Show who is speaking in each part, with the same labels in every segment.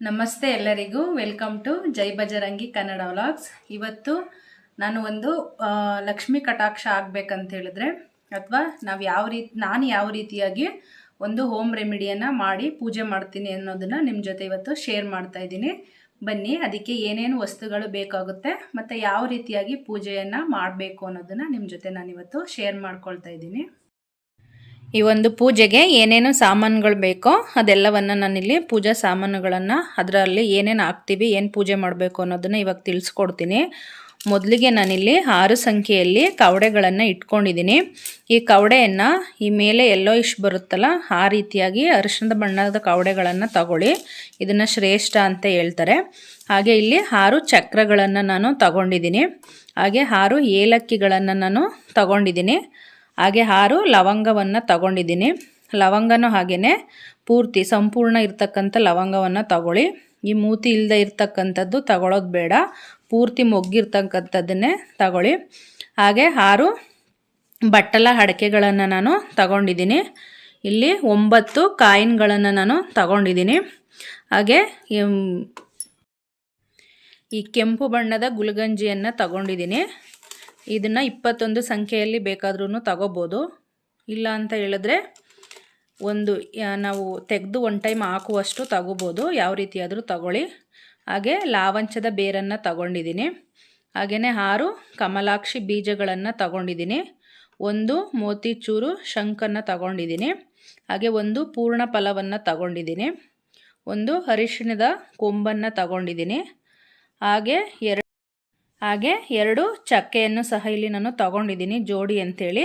Speaker 1: ನಮಸ್ತೆ ಎಲ್ಲರಿಗೂ. Welcome to Jai Bajrangi Kannada vlogs. ಇವತ್ತು ನಾನು ಒಂದು ಲಕ್ಷ್ಮಿ ಕಟಾಕ್ಷ ಆಗ್ಬೇಕಂತ ಹೇಳಿದ್ರೆ, ಅಥವಾ ನಾವು ಯಾವ ರೀತಿ ನಾನು ಯಾವ ರೀತಿಯಾಗಿ ಒಂದು ಹೋಮ್ ರೆಮಿಡಿಯನ್ನು ಮಾಡಿ ಪೂಜೆ ಮಾಡ್ತೀನಿ ಅನ್ನೋದನ್ನ ನಿಮ್ಮ ಜೊತೆ ಇವತ್ತು ಶೇರ್ ಮಾಡ್ತಾ ಇದ್ದೀನಿ. ಬನ್ನಿ, ಅದಕ್ಕೆ ಏನೇನು ವಸ್ತುಗಳು ಬೇಕಾಗುತ್ತೆ, ಮತ್ತು ಯಾವ ರೀತಿಯಾಗಿ ಪೂಜೆಯನ್ನು ಮಾಡಬೇಕು ಅನ್ನೋದನ್ನು ನಿಮ್ಮ ಜೊತೆ ನಾನು ಇವತ್ತು ಶೇರ್ ಮಾಡ್ಕೊಳ್ತಾ ಇದ್ದೀನಿ. ಈ ಒಂದು ಪೂಜೆಗೆ ಏನೇನು ಸಾಮಾನುಗಳು ಬೇಕೋ ಅದೆಲ್ಲವನ್ನು ನಾನಿಲ್ಲಿ ಪೂಜಾ ಸಾಮಾನುಗಳನ್ನು ಅದರಲ್ಲಿ ಏನೇನು ಹಾಕ್ತೀವಿ, ಏನು ಪೂಜೆ ಮಾಡಬೇಕು ಅನ್ನೋದನ್ನು ಇವಾಗ ತಿಳಿಸ್ಕೊಡ್ತೀನಿ. ಮೊದಲಿಗೆ ನಾನಿಲ್ಲಿ ಆರು ಸಂಖ್ಯೆಯಲ್ಲಿ ಕವಡೆಗಳನ್ನು ಇಟ್ಕೊಂಡಿದ್ದೀನಿ. ಈ ಕವಡೆಯನ್ನು ಈ ಮೇಲೆ ಎಲ್ಲೋ ಇಶ್ ಬರುತ್ತಲ್ಲ, ಆ ರೀತಿಯಾಗಿ ಅರಿಶಿಣದ ಬಣ್ಣದ ಕವಡೆಗಳನ್ನು ತಗೊಳ್ಳಿ. ಇದನ್ನು ಶ್ರೇಷ್ಠ ಅಂತ ಹೇಳ್ತಾರೆ. ಹಾಗೆ ಇಲ್ಲಿ ಆರು ಚಕ್ರಗಳನ್ನು ನಾನು ತಗೊಂಡಿದ್ದೀನಿ. ಹಾಗೆ ಆರು ಏಲಕ್ಕಿಗಳನ್ನು ನಾನು ತಗೊಂಡಿದ್ದೀನಿ. ಹಾಗೆ ಆರು ಲವಂಗವನ್ನು ತಗೊಂಡಿದ್ದೀನಿ. ಲವಂಗನೂ ಹಾಗೆಯೇ ಪೂರ್ತಿ ಸಂಪೂರ್ಣ ಇರ್ತಕ್ಕಂಥ ಲವಂಗವನ್ನು ತಗೊಳ್ಳಿ. ಈ ಮೂತಿ ಇಲ್ಲದೆ ಇರ್ತಕ್ಕಂಥದ್ದು ತಗೊಳ್ಳೋದು ಬೇಡ. ಪೂರ್ತಿ ಮೊಗ್ಗಿರ್ತಕ್ಕಂಥದ್ದನ್ನೇ ತಗೊಳ್ಳಿ. ಹಾಗೆ ಆರು ಬಟ್ಟಲ ಅಡಕೆಗಳನ್ನು ನಾನು ತಗೊಂಡಿದ್ದೀನಿ. ಇಲ್ಲಿ ಒಂಬತ್ತು ಕಾಯಿನ್ಗಳನ್ನು ನಾನು ತಗೊಂಡಿದ್ದೀನಿ. ಹಾಗೆ ಈ ಕೆಂಪು ಬಣ್ಣದ ಗುಲ್ಗಂಜಿಯನ್ನು ತಗೊಂಡಿದ್ದೀನಿ. ಇದನ್ನು ಇಪ್ಪತ್ತೊಂದು ಸಂಖ್ಯೆಯಲ್ಲಿ ಬೇಕಾದ್ರೂ ತಗೋಬೋದು. ಇಲ್ಲ ಅಂತ ಹೇಳಿದ್ರೆ ಒಂದು ನಾವು ತೆಗೆದು ಒನ್ ಟೈಮ್ ಹಾಕುವಷ್ಟು ತಗೋಬೋದು. ಯಾವ ರೀತಿಯಾದರೂ ತಗೊಳ್ಳಿ. ಹಾಗೆ ಲಾವಂಚದ ಬೇರನ್ನು ತಗೊಂಡಿದ್ದೀನಿ. ಹಾಗೆಯೇ ಆರು ಕಮಲಾಕ್ಷಿ ಬೀಜಗಳನ್ನು ತಗೊಂಡಿದ್ದೀನಿ. ಒಂದು ಮೋತಿಚೂರು ಶಂಕನ್ನು ತಗೊಂಡಿದ್ದೀನಿ. ಹಾಗೆ ಒಂದು ಪೂರ್ಣ ಫಲವನ್ನು ತಗೊಂಡಿದ್ದೀನಿ. ಒಂದು ಅರಿಶಿಣದ ಕೊಂಬನ್ನು ತಗೊಂಡಿದ್ದೀನಿ. ಹಾಗೆ ಎರಡು ಹಾಗೆ ಎರಡು ಚಕ್ಕೆಯನ್ನು ಸಹ ಇಲ್ಲಿ ನಾನು ತಗೊಂಡಿದ್ದೀನಿ ಜೋಡಿ ಅಂಥೇಳಿ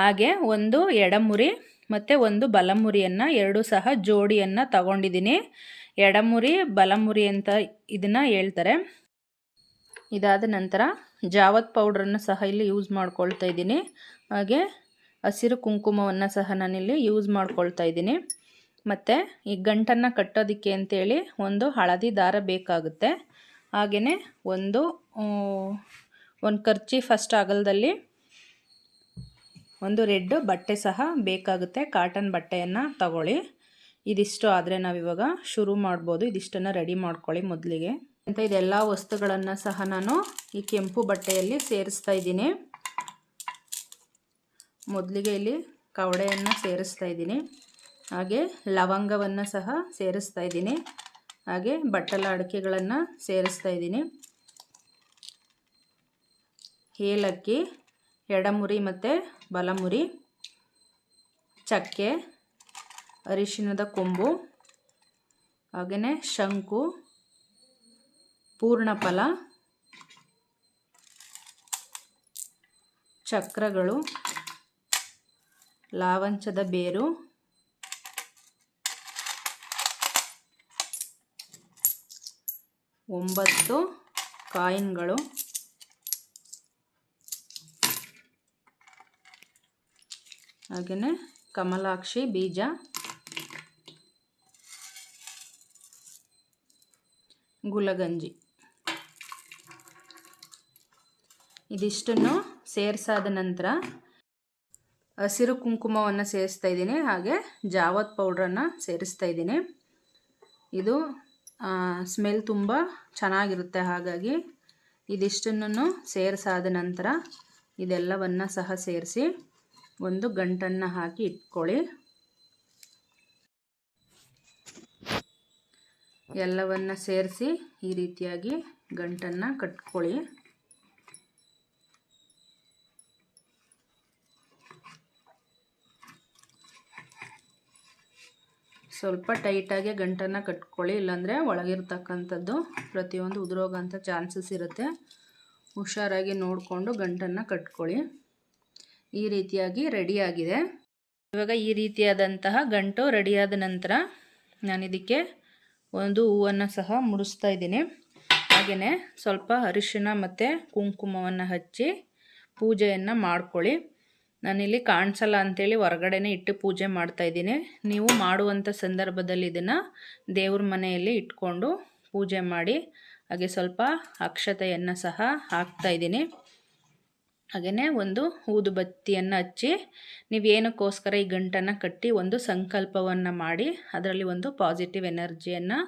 Speaker 1: ಹಾಗೆ ಒಂದು ಎಡಮುರಿ ಮತ್ತು ಒಂದು ಬಲಮುರಿಯನ್ನು ಎರಡು ಸಹ ಜೋಡಿಯನ್ನು ತಗೊಂಡಿದ್ದೀನಿ. ಎಡಮುರಿ, ಬಲಮುರಿ ಅಂತ ಇದನ್ನು ಹೇಳ್ತಾರೆ. ಇದಾದ ನಂತರ ಜಾವತ್ ಪೌಡ್ರನ್ನು ಸಹ ಇಲ್ಲಿ ಯೂಸ್ ಮಾಡ್ಕೊಳ್ತಾ ಇದ್ದೀನಿ. ಹಾಗೆ ಹಸಿರು ಕುಂಕುಮವನ್ನು ಸಹ ನಾನಿಲ್ಲಿ ಯೂಸ್ ಮಾಡ್ಕೊಳ್ತಾ ಇದ್ದೀನಿ. ಮತ್ತು ಈ ಗಂಟನ್ನು ಕಟ್ಟೋದಕ್ಕೆ ಅಂತೇಳಿ ಒಂದು ಹಳದಿ ದಾರ ಬೇಕಾಗುತ್ತೆ. ಹಾಗೆಯೇ ಒಂದು ಒಂದು ಖರ್ಚಿ ಫಸ್ಟ್ ಅಗಲದಲ್ಲಿ ಒಂದು ರೆಡ್ ಬಟ್ಟೆ ಸಹ ಬೇಕಾಗುತ್ತೆ. ಕಾಟನ್ ಬಟ್ಟೆಯನ್ನು ತಗೊಳ್ಳಿ. ಇದಿಷ್ಟು ಆದರೆ ನಾವಿವಾಗ ಶುರು ಮಾಡ್ಬೋದು. ಇದಿಷ್ಟನ್ನು ರೆಡಿ ಮಾಡ್ಕೊಳ್ಳಿ ಮೊದಲಿಗೆ. ಅಂತ ಇದೆಲ್ಲ ವಸ್ತುಗಳನ್ನು ಸಹ ನಾನು ಈ ಕೆಂಪು ಬಟ್ಟೆಯಲ್ಲಿ ಸೇರಿಸ್ತಾ ಇದ್ದೀನಿ. ಮೊದಲಿಗೆ ಇಲ್ಲಿ ಕವಡೆಯನ್ನು ಸೇರಿಸ್ತಾ ಇದ್ದೀನಿ. ಹಾಗೆ ಲವಂಗವನ್ನು ಸಹ ಸೇರಿಸ್ತಾ ಇದ್ದೀನಿ. ಹಾಗೆ ಬಟ್ಟಲ ಅಡಿಕೆಗಳನ್ನು ಸೇರಿಸ್ತಾ ಇದ್ದೀನಿ. ಏಲಕ್ಕಿ, ಎಡಮುರಿ ಮತ್ತು ಬಲಮುರಿ, ಚಕ್ಕೆ, ಅರಿಶಿಣದ ಕೊಂಬು ಹಾಗೆಯೇ ಶಂಕು, ಪೂರ್ಣಫಲ, ಚಕ್ರಗಳು, ಲಾವಂಚದ ಬೇರು. ಒಂಬತ್ತು ಕಾಯಿನ್ಗಳು. ಹಾಗೆಯೇ ಕಮಲಾಕ್ಷಿ ಬೀಜ. ಗುಲಗಂಜಿ. ಇದಿಷ್ಟನ್ನು ಸೇರಿಸಾದ ನಂತರ ಹಸಿರು ಕುಂಕುಮವನ್ನು ಸೇರಿಸ್ತಾ ಇದ್ದೀನಿ. ಹಾಗೆ ಜಾವತ್ ಪೌಡ್ರನ್ನು ಸೇರಿಸ್ತಾ ಇದ್ದೀನಿ. ಇದು ಸ್ಮೆಲ್ ತುಂಬ ಚೆನ್ನಾಗಿರುತ್ತೆ. ಹಾಗಾಗಿ ಇದಿಷ್ಟನ್ನು ಸೇರಿಸಾದ ನಂತರ ಇದೆಲ್ಲವನ್ನು ಸಹ ಸೇರಿಸಿ ಒಂದು ಗಂಟನ್ನು ಹಾಕಿ ಇಟ್ಕೊಳ್ಳಿ. ಎಲ್ಲವನ್ನು ಸೇರಿಸಿ ಈ ರೀತಿಯಾಗಿ ಗಂಟನ್ನು ಕಟ್ಕೊಳ್ಳಿ. ಸ್ವಲ್ಪ ಟೈಟಾಗೆ ಗಂಟನ್ನು ಕಟ್ಕೊಳ್ಳಿ, ಇಲ್ಲಾಂದರೆ ಒಳಗಿರ್ತಕ್ಕಂಥದ್ದು ಪ್ರತಿಯೊಂದು ಉದುರೋಗಂಥ ಚಾನ್ಸಸ್ ಇರುತ್ತೆ. ಹುಷಾರಾಗಿ ನೋಡಿಕೊಂಡು ಗಂಟನ್ನು ಕಟ್ಕೊಳ್ಳಿ. ಈ ರೀತಿಯಾಗಿ ರೆಡಿಯಾಗಿದೆ ಇವಾಗ ಈ ರೀತಿಯಾದಂತಹ ಗಂಟು ರೆಡಿಯಾದ ನಂತರ ನಾನು ಇದಕ್ಕೆ ಒಂದು ಹೂವನ್ನು ಸಹ ಮುಡಿಸ್ತಾ ಇದ್ದೀನಿ. ಹಾಗೆಯೇ ಸ್ವಲ್ಪ ಅರಿಶಿನ ಮತ್ತು ಕುಂಕುಮವನ್ನು ಹಚ್ಚಿ ಪೂಜೆಯನ್ನು ಮಾಡ್ಕೊಳ್ಳಿ. ನಾನಿಲ್ಲಿ ಕಾಣಿಸಲ್ಲ ಅಂಥೇಳಿ ಹೊರಗಡೆನೇ ಇಟ್ಟು ಪೂಜೆ ಮಾಡ್ತಾ ಇದ್ದೀನಿ. ನೀವು ಮಾಡುವಂಥ ಸಂದರ್ಭದಲ್ಲಿ ಇದನ್ನು ದೇವ್ರ ಮನೆಯಲ್ಲಿ ಇಟ್ಕೊಂಡು ಪೂಜೆ ಮಾಡಿ, ಹಾಗೆ ಸ್ವಲ್ಪ ಅಕ್ಷತೆಯನ್ನು ಸಹ ಹಾಕ್ತಾ ಇದ್ದೀನಿ. ಹಾಗೆಯೇ ಒಂದು ಊದುಬತ್ತಿಯನ್ನು ಹಚ್ಚಿ ನೀವೇನಕ್ಕೋಸ್ಕರ ಈ ಗಂಟನ್ನು ಕಟ್ಟಿ ಒಂದು ಸಂಕಲ್ಪವನ್ನು ಮಾಡಿ, ಅದರಲ್ಲಿ ಒಂದು ಪಾಸಿಟಿವ್ ಎನರ್ಜಿಯನ್ನು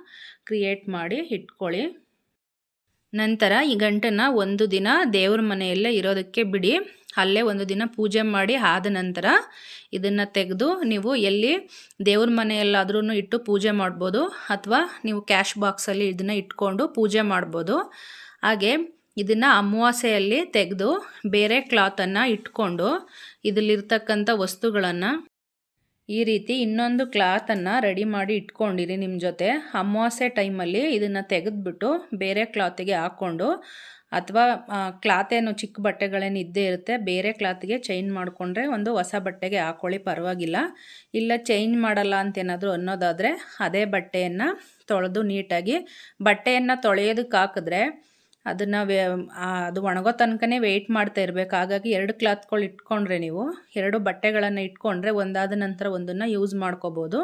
Speaker 1: ಕ್ರಿಯೇಟ್ ಮಾಡಿ ಇಟ್ಕೊಳ್ಳಿ. ನಂತರ ಈ ಗಂಟನ್ನು ಒಂದು ದಿನ ದೇವ್ರ ಮನೆಯಲ್ಲೇ ಇರೋದಕ್ಕೆ ಬಿಡಿ. ಅಲ್ಲೇ ಒಂದು ದಿನ ಪೂಜೆ ಮಾಡಿ ಆದ ನಂತರ ಇದನ್ನು ತೆಗೆದು ನೀವು ಎಲ್ಲಿ ದೇವ್ರ ಮನೆಯಲ್ಲಾದ್ರೂ ಇಟ್ಟು ಪೂಜೆ ಮಾಡ್ಬೋದು, ಅಥವಾ ನೀವು ಕ್ಯಾಶ್ ಬಾಕ್ಸಲ್ಲಿ ಇದನ್ನು ಇಟ್ಕೊಂಡು ಪೂಜೆ ಮಾಡ್ಬೋದು. ಹಾಗೆ ಇದನ್ನು ಅಮಾವಾಸ್ಯೆಯಲ್ಲಿ ತೆಗೆದು ಬೇರೆ ಕ್ಲಾತನ್ನು ಇಟ್ಕೊಂಡು ಇದರಲ್ಲಿರ್ತಕ್ಕಂಥ ವಸ್ತುಗಳನ್ನು ಈ ರೀತಿ ಇನ್ನೊಂದು ಕ್ಲಾತನ್ನು ರೆಡಿ ಮಾಡಿ ಇಟ್ಕೊಂಡಿರಿ ನಿಮ್ಮ ಜೊತೆ. ಅಮಾವಾಸ್ಯೆ ಟೈಮಲ್ಲಿ ಇದನ್ನು ತೆಗೆದುಬಿಟ್ಟು ಬೇರೆ ಕ್ಲಾತಿಗೆ ಹಾಕ್ಕೊಂಡು ಅಥವಾ ಕ್ಲಾತ್ ಏನು ಚಿಕ್ಕ ಬಟ್ಟೆಗಳೇನು ಇದ್ದೇ ಇರುತ್ತೆ, ಬೇರೆ ಕ್ಲಾತ್ಗೆ ಚೇಂಜ್ ಮಾಡಿಕೊಂಡ್ರೆ ಒಂದು ಹೊಸ ಬಟ್ಟೆಗೆ ಹಾಕೊಳ್ಳಿ, ಪರವಾಗಿಲ್ಲ. ಇಲ್ಲ ಚೇಂಜ್ ಮಾಡಲ್ಲ ಅಂತ ಏನಾದರೂ ಅನ್ನೋದಾದರೆ, ಅದೇ ಬಟ್ಟೆಯನ್ನು ತೊಳೆದು ನೀಟಾಗಿ, ಬಟ್ಟೆಯನ್ನು ತೊಳೆಯೋದಕ್ಕೆ ಹಾಕಿದ್ರೆ ಅದನ್ನು ವೇ ಅದು ಒಣಗೋ ತನಕನೇ ವೆಯ್ಟ್ ಮಾಡ್ತಾ ಇರಬೇಕು. ಹಾಗಾಗಿ ಎರಡು ಕ್ಲಾತ್ಗಳು ಇಟ್ಕೊಂಡ್ರೆ ನೀವು, ಎರಡು ಬಟ್ಟೆಗಳನ್ನು ಇಟ್ಕೊಂಡ್ರೆ ಒಂದಾದ ನಂತರ ಒಂದನ್ನು ಯೂಸ್ ಮಾಡ್ಕೋಬೋದು.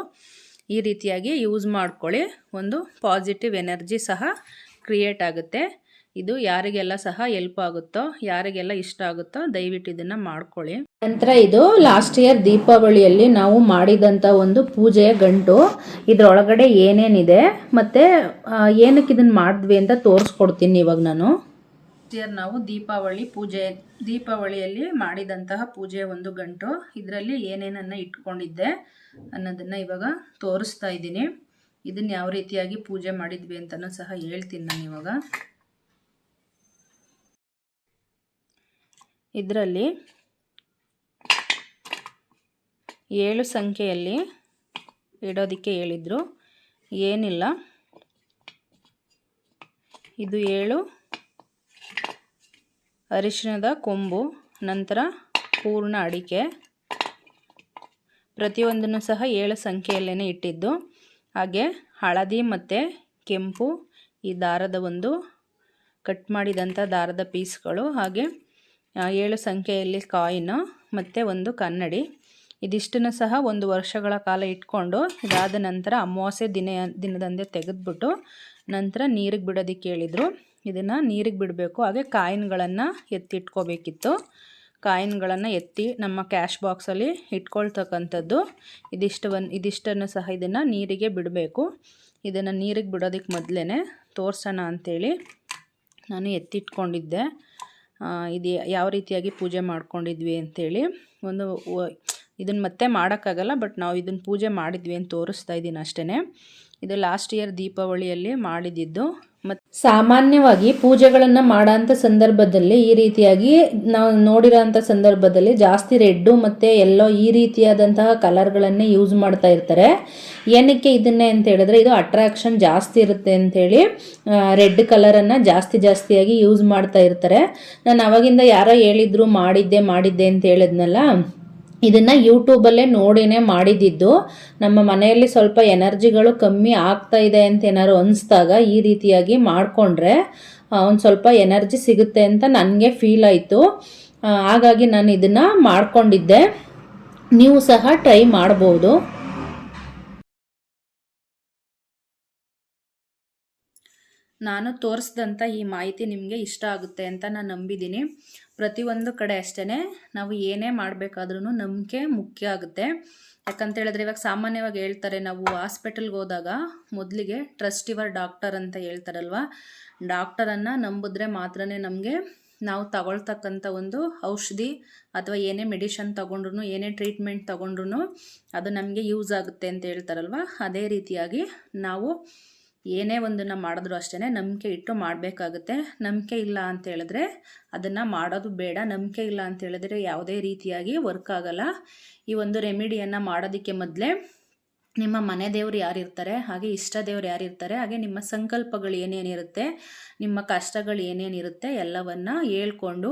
Speaker 1: ಈ ರೀತಿಯಾಗಿ ಯೂಸ್ ಮಾಡ್ಕೊಳ್ಳಿ. ಒಂದು ಪಾಸಿಟಿವ್ ಎನರ್ಜಿ ಸಹ ಕ್ರಿಯೇಟ್ ಆಗುತ್ತೆ. ಇದು ಯಾರಿಗೆಲ್ಲ ಸಹ ಹೆಲ್ಪ್ ಆಗುತ್ತೋ ಯಾರಿಗೆಲ್ಲ ಇಷ್ಟ ಆಗುತ್ತೋ ದಯವಿಟ್ಟು ಇದನ್ನು ಮಾಡ್ಕೊಳ್ಳಿ. ನಂತರ ಇದು ಲಾಸ್ಟ್ ಇಯರ್ ದೀಪಾವಳಿಯಲ್ಲಿ ನಾವು ಮಾಡಿದಂಥ ಒಂದು ಪೂಜೆಯ ಗಂಟು. ಇದರೊಳಗಡೆ ಏನೇನಿದೆ ಮತ್ತು ಏನಕ್ಕೆ ಇದನ್ನು ಮಾಡಿದ್ವಿ ಅಂತ ತೋರಿಸ್ಕೊಡ್ತೀನಿ ಇವಾಗ ನಾನು. ಇಯರ್ ನಾವು ದೀಪಾವಳಿ ಪೂಜೆ ದೀಪಾವಳಿಯಲ್ಲಿ ಮಾಡಿದಂತಹ ಪೂಜೆಯ ಒಂದು ಗಂಟು. ಇದರಲ್ಲಿ ಏನೇನನ್ನು ಇಟ್ಕೊಂಡಿದ್ದೆ ಅನ್ನೋದನ್ನು ಇವಾಗ ತೋರಿಸ್ತಾ ಇದ್ದೀನಿ. ಇದನ್ನು ಯಾವ ರೀತಿಯಾಗಿ ಪೂಜೆ ಮಾಡಿದ್ವಿ ಅಂತಲೂ ಸಹ ಹೇಳ್ತೀನಿ ನಾನು ಇವಾಗ. ಇದರಲ್ಲಿ ಏಳು ಸಂಖ್ಯೆಯಲ್ಲಿ ಇಡೋದಕ್ಕೆ ಹೇಳಿದರು. ಏನಿಲ್ಲ. ಇದು ಏಳು. ಅರಿಶಿಣದ ಕೊಂಬು, ನಂತರ ಪೂರ್ಣ ಅಡಿಕೆ. ಪ್ರತಿಯೊಂದನ್ನು ಸಹ ಏಳು ಸಂಖ್ಯೆಯಲ್ಲೇ ಇಟ್ಟಿದ್ದು. ಹಾಗೆ ಹಳದಿ ಮತ್ತು ಕೆಂಪು ಈ ದಾರದ ಒಂದು ಕಟ್ ಮಾಡಿದಂಥ ದಾರದ ಪೀಸ್ಗಳು. ಹಾಗೆ ಏಳು ಸಂಖ್ಯೆಯಲ್ಲಿ ಕಾಯಿನು ಮತ್ತು ಒಂದು ಕನ್ನಡಿ. ಇದಿಷ್ಟನ್ನು ಸಹ ಒಂದು ವರ್ಷಗಳ ಕಾಲ ಇಟ್ಕೊಂಡು ಇದಾದ ನಂತರ ಅಮಾವಾಸ್ಯೆ ದಿನ, ದಿನದಂದೇ ತೆಗೆದುಬಿಟ್ಟು ನಂತರ ನೀರಿಗೆ ಬಿಡೋದಕ್ಕೆ ಹೇಳಿದರು ಇದನ್ನು ನೀರಿಗೆ ಬಿಡಬೇಕು. ಹಾಗೆ ಕಾಯಿನ್ಗಳನ್ನು ಎತ್ತಿಟ್ಕೋಬೇಕಿತ್ತು. ಕಾಯಿನ್ಗಳನ್ನು ಎತ್ತಿ ನಮ್ಮ ಕ್ಯಾಶ್ ಬಾಕ್ಸಲ್ಲಿ ಇಟ್ಕೊಳ್ತಕ್ಕಂಥದ್ದು. ಇದಿಷ್ಟು ಒಂದು ಇದಿಷ್ಟನ್ನು ಸಹ ಇದನ್ನು ನೀರಿಗೆ ಬಿಡಬೇಕು. ಇದನ್ನು ನೀರಿಗೆ ಬಿಡೋದಕ್ಕೆ ಮೊದಲೇ ತೋರಿಸೋಣ ಅಂಥೇಳಿ ನಾನು ಎತ್ತಿಟ್ಕೊಂಡಿದ್ದೆ. ಇದು ಯಾವ ರೀತಿಯಾಗಿ ಪೂಜೆ ಮಾಡ್ಕೊಂಡಿದ್ವಿ ಅಂಥೇಳಿ ಒಂದು ಇದನ್ನು ಮತ್ತೆ ಮಾಡೋಕ್ಕಾಗಲ್ಲ, ಬಟ್ ನಾವು ಇದನ್ನು ಪೂಜೆ ಮಾಡಿದ್ವಿ ಅಂತ ತೋರಿಸ್ತಾ ಇದ್ದೀನಿ ಅಷ್ಟೇ ಇದು ಲಾಸ್ಟ್ ಇಯರ್ ದೀಪಾವಳಿಯಲ್ಲಿ ಮಾಡಿದ್ದು. ಮತ್ತು ಸಾಮಾನ್ಯವಾಗಿ ಪೂಜೆಗಳನ್ನು ಮಾಡೋಂಥ ಸಂದರ್ಭದಲ್ಲಿ ಈ ರೀತಿಯಾಗಿ ನಾವು ನೋಡಿರೋಂಥ ಸಂದರ್ಭದಲ್ಲಿ ಜಾಸ್ತಿ ರೆಡ್ಡು ಮತ್ತು ಎಲ್ಲೋ ಈ ರೀತಿಯಾದಂತಹ ಕಲರ್ಗಳನ್ನೇ ಯೂಸ್ ಮಾಡ್ತಾ ಇರ್ತಾರೆ. ಏನಕ್ಕೆ ಇದನ್ನೇ ಅಂತ ಹೇಳಿದ್ರೆ ಇದು ಅಟ್ರಾಕ್ಷನ್ ಜಾಸ್ತಿ ಇರುತ್ತೆ ಅಂಥೇಳಿ ರೆಡ್ ಕಲರನ್ನು ಜಾಸ್ತಿ ಜಾಸ್ತಿಯಾಗಿ ಯೂಸ್ ಮಾಡ್ತಾ ಇರ್ತಾರೆ. ನಾನು ಅವಾಗಿಂದ ಯಾರೋ ಹೇಳಿದ್ರು ಮಾಡಿದ್ದೆ ಮಾಡಿದ್ದೆ ಅಂತ ಹೇಳಿದ್ನಲ್ಲ ಇದನ್ನು ಯೂಟ್ಯೂಬಲ್ಲೇ ನೋಡಿನೇ ಮಾಡಿದ್ದಿದ್ದು ನಮ್ಮ ಮನೆಯಲ್ಲಿ ಸ್ವಲ್ಪ ಎನರ್ಜಿಗಳು ಕಮ್ಮಿ ಆಗ್ತಾ ಇದೆ ಅಂತ ಏನಾದ್ರು ಅನಿಸ್ದಾಗ ಈ ರೀತಿಯಾಗಿ ಮಾಡಿಕೊಂಡ್ರೆ ಒಂದು ಸ್ವಲ್ಪ ಎನರ್ಜಿ ಸಿಗುತ್ತೆ ಅಂತ ನನಗೆ ಫೀಲ್ ಆಯಿತು. ಹಾಗಾಗಿ ನಾನು ಇದನ್ನು ಮಾಡಿಕೊಂಡಿದ್ದೆ. ನೀವು ಸಹ ಟ್ರೈ ಮಾಡ್ಬೋದು. ನಾನು ತೋರಿಸಿದಂಥ ಈ ಮಾಹಿತಿ ನಿಮಗೆ ಇಷ್ಟ ಆಗುತ್ತೆ ಅಂತ ನಾನು ನಂಬಿದ್ದೀನಿ ಪ್ರತಿಯೊಂದು ಕಡೆ ಅಷ್ಟೇ ನಾವು ಏನೇ ಮಾಡಬೇಕಾದ್ರೂ ನಂಬಿಕೆ ಮುಖ್ಯ ಆಗುತ್ತೆ. ಯಾಕಂತ ಹೇಳಿದ್ರೆ ಇವಾಗ ಸಾಮಾನ್ಯವಾಗಿ ಹೇಳ್ತಾರೆ, ನಾವು ಹಾಸ್ಪಿಟಲ್ಗೆ ಹೋದಾಗ ಮೊದಲಿಗೆ ಟ್ರಸ್ಟ್ ಇವರ್ ಡಾಕ್ಟರ್ ಅಂತ ಹೇಳ್ತಾರಲ್ವ? ಡಾಕ್ಟರನ್ನು ನಂಬಿದ್ರೆ ಮಾತ್ರ ನಮಗೆ ನಾವು ತಗೊಳ್ತಕ್ಕಂಥ ಒಂದು ಔಷಧಿ ಅಥವಾ ಏನೇ ಮೆಡಿಷನ್ ತೊಗೊಂಡ್ರು ಏನೇ ಟ್ರೀಟ್ಮೆಂಟ್ ತೊಗೊಂಡ್ರು ಅದು ನಮಗೆ ಯೂಸ್ ಆಗುತ್ತೆ ಅಂತ ಹೇಳ್ತಾರಲ್ವ? ಅದೇ ರೀತಿಯಾಗಿ ನಾವು ಏನೇ ಒಂದನ್ನು ಮಾಡಿದ್ರು ಅಷ್ಟೇ ನಂಬಿಕೆ ಇಟ್ಟು ಮಾಡಬೇಕಾಗುತ್ತೆ. ನಂಬಿಕೆ ಇಲ್ಲ ಅಂತ ಹೇಳಿದ್ರೆ ಅದನ್ನು ಮಾಡೋದು ಬೇಡ. ನಂಬಿಕೆ ಇಲ್ಲ ಅಂತ ಹೇಳಿದ್ರೆ ಯಾವುದೇ ರೀತಿಯಾಗಿ ವರ್ಕ್ ಆಗಲ್ಲ. ಈ ಒಂದು ರೆಮಿಡಿಯನ್ನು ಮಾಡೋದಕ್ಕೆ ಮೊದಲೇ ನಿಮ್ಮ ಮನೆ ದೇವರು ಯಾರಿರ್ತಾರೆ ಹಾಗೆ ಇಷ್ಟ ದೇವ್ರು ಯಾರಿರ್ತಾರೆ ಹಾಗೆ ನಿಮ್ಮ ಸಂಕಲ್ಪಗಳು ಏನೇನಿರುತ್ತೆ ನಿಮ್ಮ ಕಷ್ಟಗಳು ಏನೇನಿರುತ್ತೆ ಎಲ್ಲವನ್ನು ಹೇಳ್ಕೊಂಡು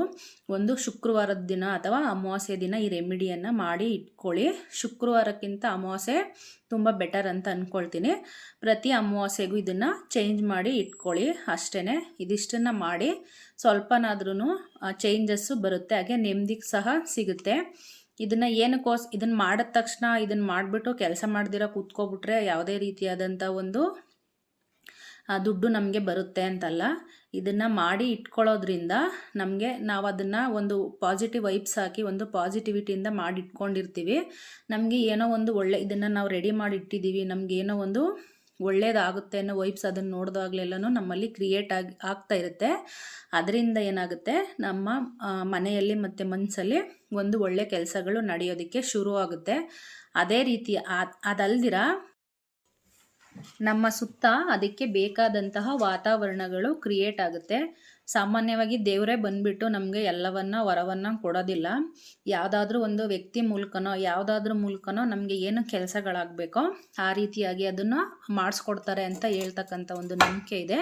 Speaker 1: ಒಂದು ಶುಕ್ರವಾರದ ದಿನ ಅಥವಾ ಅಮಾವಾಸ್ಯೆ ದಿನ ಈ ರೆಮಿಡಿಯನ್ನು ಮಾಡಿ ಇಟ್ಕೊಳ್ಳಿ. ಶುಕ್ರವಾರಕ್ಕಿಂತ ಅಮಾವಾಸ್ಯೆ ತುಂಬ ಬೆಟರ್ ಅಂತ ಅಂದ್ಕೊಳ್ತೀನಿ ಪ್ರತಿ ಅಮಾವಾಸ್ಯೆಗೂ ಇದನ್ನು ಚೇಂಜ್ ಮಾಡಿ ಇಟ್ಕೊಳ್ಳಿ ಅಷ್ಟೇ ಇದಿಷ್ಟನ್ನು ಮಾಡಿ ಸ್ವಲ್ಪನಾದ್ರೂ ಚೇಂಜಸ್ಸು ಬರುತ್ತೆ, ಹಾಗೆ ನೆಮ್ಮದಿಗೆ ಸಹ ಸಿಗುತ್ತೆ. ಇದನ್ನು ಏನಕ್ಕೋಸ್ ಇದನ್ನು ಮಾಡಿದ ತಕ್ಷಣ ಇದನ್ನು ಮಾಡಿಬಿಟ್ಟು ಕೆಲಸ ಮಾಡ್ದಿರ ಕೂತ್ಕೊಬಿಟ್ರೆ ಯಾವುದೇ ರೀತಿಯಾದಂಥ ಒಂದು ದುಡ್ಡು ನಮಗೆ ಬರುತ್ತೆ ಅಂತಲ್ಲ. ಇದನ್ನು ಮಾಡಿ ಇಟ್ಕೊಳ್ಳೋದ್ರಿಂದ ನಮಗೆ ನಾವು ಅದನ್ನು ಒಂದು ಪಾಸಿಟಿವ್ ವೈಬ್ಸ್ ಹಾಕಿ ಒಂದು ಪಾಸಿಟಿವಿಟಿಯಿಂದ ಮಾಡಿ ಇಟ್ಕೊಂಡಿರ್ತೀವಿ ನಮಗೆ ಏನೋ ಒಂದು ಒಳ್ಳೆ ಇದನ್ನು ನಾವು ರೆಡಿ ಮಾಡಿ ಇಟ್ಟಿದ್ದೀವಿ. ನಮಗೇನೋ ಒಂದು ಒಳ್ಳೇದಾಗುತ್ತೆ ಅನ್ನೋ ವೈಬ್ಸ್ ಅದನ್ನು ನೋಡಿದಾಗಲೆಲ್ಲನೂ ನಮ್ಮಲ್ಲಿ ಕ್ರಿಯೇಟ್ ಆಗಿ, ಆಗ್ತಾ ಇರುತ್ತೆ. ಅದರಿಂದ ಏನಾಗುತ್ತೆ? ನಮ್ಮ ಮನೆಯಲ್ಲಿ ಮತ್ತು ಮನಸ್ಸಲ್ಲಿ ಒಂದು ಒಳ್ಳೆ ಕೆಲಸಗಳು ನಡೆಯೋದಕ್ಕೆ ಶುರು ಆಗುತ್ತೆ ಅದೇ ರೀತಿ ಅದಲ್ದಿರ ನಮ್ಮ ಸುತ್ತ ಅದಕ್ಕೆ ಬೇಕಾದಂತಹ ವಾತಾವರಣಗಳು ಕ್ರಿಯೇಟ್ ಆಗುತ್ತೆ. ಸಾಮಾನ್ಯವಾಗಿ ದೇವರೇ ಬಂದ್ಬಿಟ್ಟು ನಮಗೆ ಎಲ್ಲವನ್ನ, ವರವನ್ನು ಕೊಡೋದಿಲ್ಲ. ಯಾವುದಾದ್ರೂ ಒಂದು ವ್ಯಕ್ತಿ ಮೂಲಕನೋ, ಯಾವುದಾದ್ರೂ ಮೂಲಕನೋ ನಮಗೆ ಏನು ಕೆಲಸಗಳಾಗಬೇಕೋ ಆ ರೀತಿಯಾಗಿ ಅದನ್ನು ಮಾಡಿಸ್ಕೊಡ್ತಾರೆ ಅಂತ ಹೇಳ್ತಕ್ಕಂಥ ಒಂದು ನಂಬಿಕೆ ಇದೆ.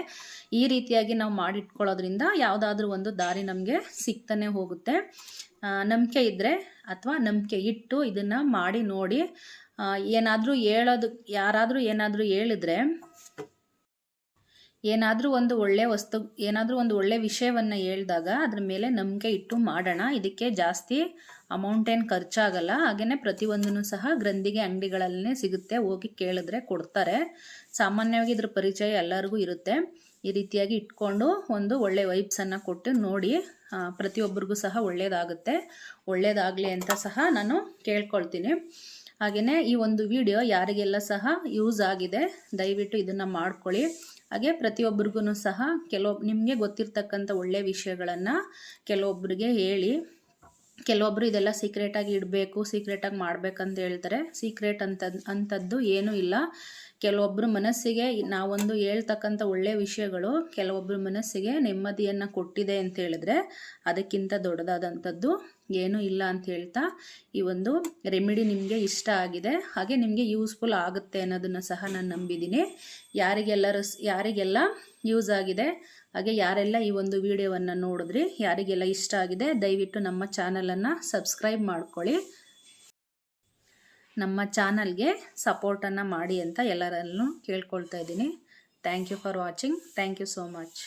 Speaker 1: ಈ ರೀತಿಯಾಗಿ ನಾವು ಮಾಡಿಟ್ಕೊಳ್ಳೋದ್ರಿಂದ ಯಾವುದಾದ್ರೂ ಒಂದು ದಾರಿ ನಮಗೆ ಸಿಗ್ತಾನೆ ಹೋಗುತ್ತೆ. ನಂಬಿಕೆ ಇದ್ದರೆ ಅಥವಾ ನಂಬಿಕೆ ಇಟ್ಟು ಇದನ್ನು ಮಾಡಿ ನೋಡಿ ಏನಾದರೂ ಹೇಳೋದು, ಯಾರಾದರೂ ಏನಾದರೂ ಹೇಳಿದ್ರೆ, ಏನಾದರೂ ಒಂದು ಒಳ್ಳೆ ವಸ್ತು, ಏನಾದರೂ ಒಂದು ಒಳ್ಳೆ ವಿಷಯವನ್ನು ಹೇಳಿದಾಗ ಅದ್ರ ಮೇಲೆ ನಂಬಿಕೆ ಇಟ್ಟು ಮಾಡೋಣ. ಇದಕ್ಕೆ ಜಾಸ್ತಿ ಅಮೌಂಟ್ ಏನು ಖರ್ಚಾಗಲ್ಲ. ಹಾಗೆಯೇ ಪ್ರತಿಯೊಂದೂ ಸಹ ಗ್ರಂಥಿಗೆ, ಅಂಗಡಿಗಳಲ್ಲೇ ಸಿಗುತ್ತೆ. ಹೋಗಿ ಕೇಳಿದ್ರೆ ಕೊಡ್ತಾರೆ. ಸಾಮಾನ್ಯವಾಗಿ ಇದ್ರ ಪರಿಚಯ ಎಲ್ಲರಿಗೂ ಇರುತ್ತೆ. ಈ ರೀತಿಯಾಗಿ ಇಟ್ಕೊಂಡು ಒಂದು ಒಳ್ಳೆ ವೈಬ್ಸನ್ನು ಕೊಟ್ಟು ನೋಡಿ ಪ್ರತಿಯೊಬ್ಬರಿಗೂ ಸಹ ಒಳ್ಳೆಯದಾಗುತ್ತೆ ಒಳ್ಳೆಯದಾಗಲಿ ಅಂತ ಸಹ ನಾನು ಕೇಳ್ಕೊಳ್ತೀನಿ. ಹಾಗೆಯೇ ಈ ಒಂದು ವಿಡಿಯೋ ಯಾರಿಗೆಲ್ಲ ಸಹ ಯೂಸ್ ಆಗಿದೆ, ದಯವಿಟ್ಟು ಇದನ್ನು ಮಾಡ್ಕೊಳ್ಳಿ. ಹಾಗೆ ಪ್ರತಿಯೊಬ್ಬರಿಗೂ ಸಹ ಕೆಲವೊಬ್ ನಿಮಗೆ ಗೊತ್ತಿರ್ತಕ್ಕಂಥ ಒಳ್ಳೆಯ ವಿಷಯಗಳನ್ನು ಕೆಲವೊಬ್ಬರಿಗೆ ಹೇಳಿ. ಕೆಲವೊಬ್ಬರು ಇದೆಲ್ಲ ಸೀಕ್ರೆಟಾಗಿ ಇಡಬೇಕು ಸೀಕ್ರೆಟಾಗಿ ಮಾಡ್ಬೇಕಂತ ಹೇಳ್ತಾರೆ. ಸೀಕ್ರೆಟ್ ಅಂತ ಅಂಥದ್ದು ಏನೂ ಇಲ್ಲ. ಕೆಲವೊಬ್ಬರು ಮನಸ್ಸಿಗೆ ನಾವೊಂದು ಹೇಳ್ತಕ್ಕಂಥ ಒಳ್ಳೆಯ ವಿಷಯಗಳು ಕೆಲವೊಬ್ಬರ ಮನಸ್ಸಿಗೆ ನೆಮ್ಮದಿಯನ್ನು ಕೊಟ್ಟಿದೆ ಅಂತ ಹೇಳಿದ್ರೆ ಅದಕ್ಕಿಂತ ದೊಡ್ಡದಾದಂಥದ್ದು ಏನೂ ಇಲ್ಲ ಅಂತ ಹೇಳ್ತಾ ಈ ಒಂದು ರೆಮಿಡಿ ನಿಮಗೆ ಇಷ್ಟ ಆಗಿದೆ, ಹಾಗೆ ನಿಮಗೆ ಯೂಸ್ಫುಲ್ ಆಗುತ್ತೆ ಅನ್ನೋದನ್ನು ಸಹ ನಾನು ನಂಬಿದ್ದೀನಿ ಯಾರಿಗೆಲ್ಲರೂ ಯಾರಿಗೆಲ್ಲ ಯೂಸ್ ಆಗಿದೆ, ಹಾಗೆ ಯಾರೆಲ್ಲ ಈ ಒಂದು ವಿಡಿಯೋವನ್ನು ನೋಡಿದ್ರಿ, ಯಾರಿಗೆಲ್ಲ ಇಷ್ಟ ಆಗಿದೆ, ದಯವಿಟ್ಟು ನಮ್ಮ ಚಾನಲನ್ನು ಸಬ್ಸ್ಕ್ರೈಬ್ ಮಾಡ್ಕೊಳ್ಳಿ. ನಮ್ಮ ಚಾನಲ್ಗೆ ಸಪೋರ್ಟನ್ನು ಮಾಡಿ ಅಂತ ಎಲ್ಲರಲ್ಲೂ ಕೇಳ್ಕೊಳ್ತಾ ಇದ್ದೀನಿ. Thank you for watching thank you so much